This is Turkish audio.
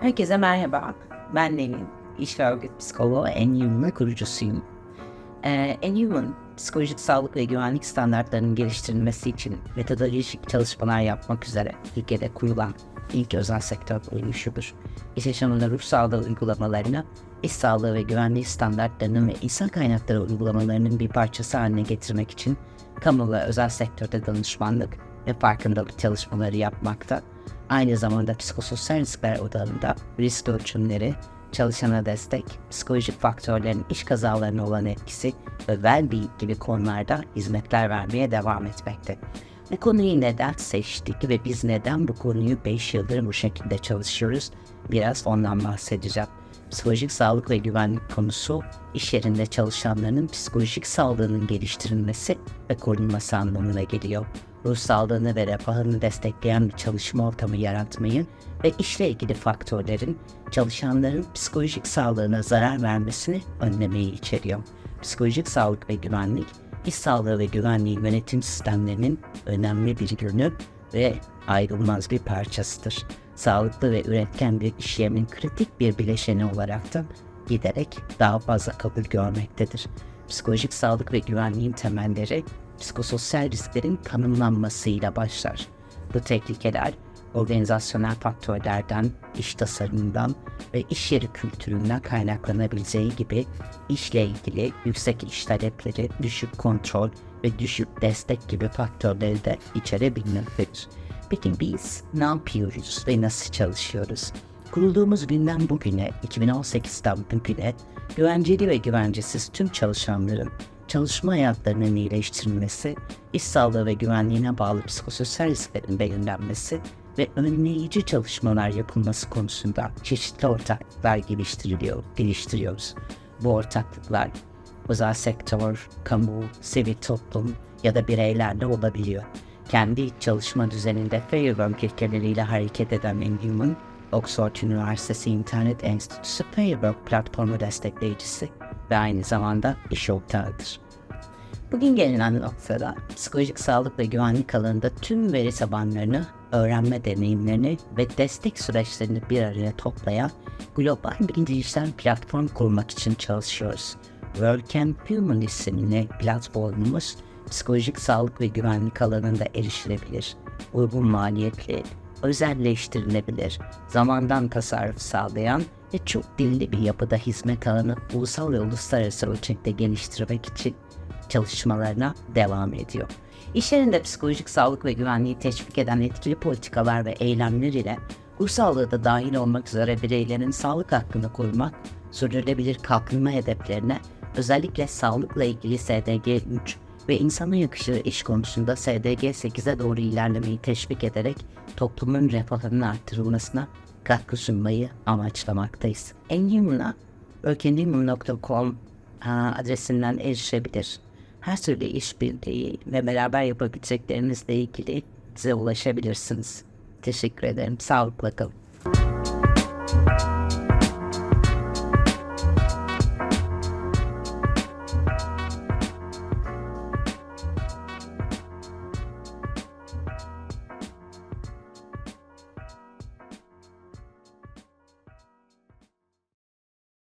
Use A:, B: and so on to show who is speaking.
A: Herkese merhaba. Ben Nevin. İş ve örgüt psikoloğu Enhuman'ın kurucusuyum. Ee, Enhuman, psikolojik sağlık ve güvenlik standartlarının geliştirilmesi için metodolojik çalışmalar yapmak üzere Türkiye'de kurulan ilk özel sektör kuruluşudur. İş yaşamında ruh sağlığı uygulamalarını, iş sağlığı ve güvenliği standartlarının ve insan kaynakları uygulamalarının bir parçası haline getirmek için kamu ve özel sektörde danışmanlık ve farkındalık çalışmaları yapmakta Aynı zamanda psikososyal riskler odağında risk ölçümleri, çalışana destek, psikolojik faktörlerin iş kazalarına olan etkisi ve well-being gibi konularda hizmetler vermeye devam etmekte. Bu konuyu neden seçtik ve biz neden bu konuyu 5 yıldır bu şekilde çalışıyoruz? Biraz ondan bahsedeceğim. Psikolojik sağlık ve güvenlik konusu iş yerinde çalışanların psikolojik sağlığının geliştirilmesi ve korunması anlamına geliyor ruh sağlığını ve refahını destekleyen bir çalışma ortamı yaratmayı ve işle ilgili faktörlerin çalışanların psikolojik sağlığına zarar vermesini önlemeyi içeriyor. Psikolojik sağlık ve güvenlik, iş sağlığı ve güvenliği yönetim sistemlerinin önemli bir ürünü ve ayrılmaz bir parçasıdır. Sağlıklı ve üretken bir iş yerinin kritik bir bileşeni olarak da giderek daha fazla kabul görmektedir. Psikolojik sağlık ve güvenliğin temelleri psikososyal risklerin tanımlanmasıyla başlar. Bu tehlikeler organizasyonel faktörlerden, iş tasarımından ve iş yeri kültüründen kaynaklanabileceği gibi işle ilgili yüksek iş talepleri, düşük kontrol ve düşük destek gibi faktörleri de içerebilmektedir. Peki biz ne yapıyoruz ve nasıl çalışıyoruz? Kurulduğumuz günden bugüne, 2018'den bugüne güvenceli ve güvencesiz tüm çalışanların çalışma hayatlarının iyileştirilmesi, iş sağlığı ve güvenliğine bağlı psikososyal risklerin belirlenmesi ve önleyici çalışmalar yapılması konusunda çeşitli ortaklıklar geliştiriliyor, geliştiriyoruz. Bu ortaklıklar özel sektör, kamu, sivil toplum ya da bireylerle olabiliyor. Kendi çalışma düzeninde Fairwork ilkeleriyle hareket eden Enhuman, Oxford Üniversitesi İnternet Enstitüsü Fairwork platformu destekleyicisi ve aynı zamanda iş ortağıdır. Bugün gelinen noktada psikolojik sağlık ve güvenlik alanında tüm veri tabanlarını, öğrenme deneyimlerini ve destek süreçlerini bir araya toplayan global bir dijital platform kurmak için çalışıyoruz. World Human isimli platformumuz psikolojik sağlık ve güvenlik alanında erişilebilir, uygun maliyetli, özelleştirilebilir, zamandan tasarruf sağlayan ve çok dilli bir yapıda hizmet alanı ulusal ve uluslararası ölçekte geliştirmek için çalışmalarına devam ediyor. İş yerinde psikolojik sağlık ve güvenliği teşvik eden etkili politikalar ve eylemler ile ruh sağlığı da dahil olmak üzere bireylerin sağlık hakkını korumak, sürdürülebilir kalkınma hedeflerine özellikle sağlıkla ilgili SDG 3 ve insana yakışır iş konusunda SDG 8'e doğru ilerlemeyi teşvik ederek toplumun refahının arttırılmasına katkı sunmayı amaçlamaktayız. Enhuman'a ölkenhuman.com adresinden erişebilir. Her türlü işbirliği ve beraber yapabileceklerinizle ilgili bize ulaşabilirsiniz. Teşekkür ederim. Sağlıkla kalın.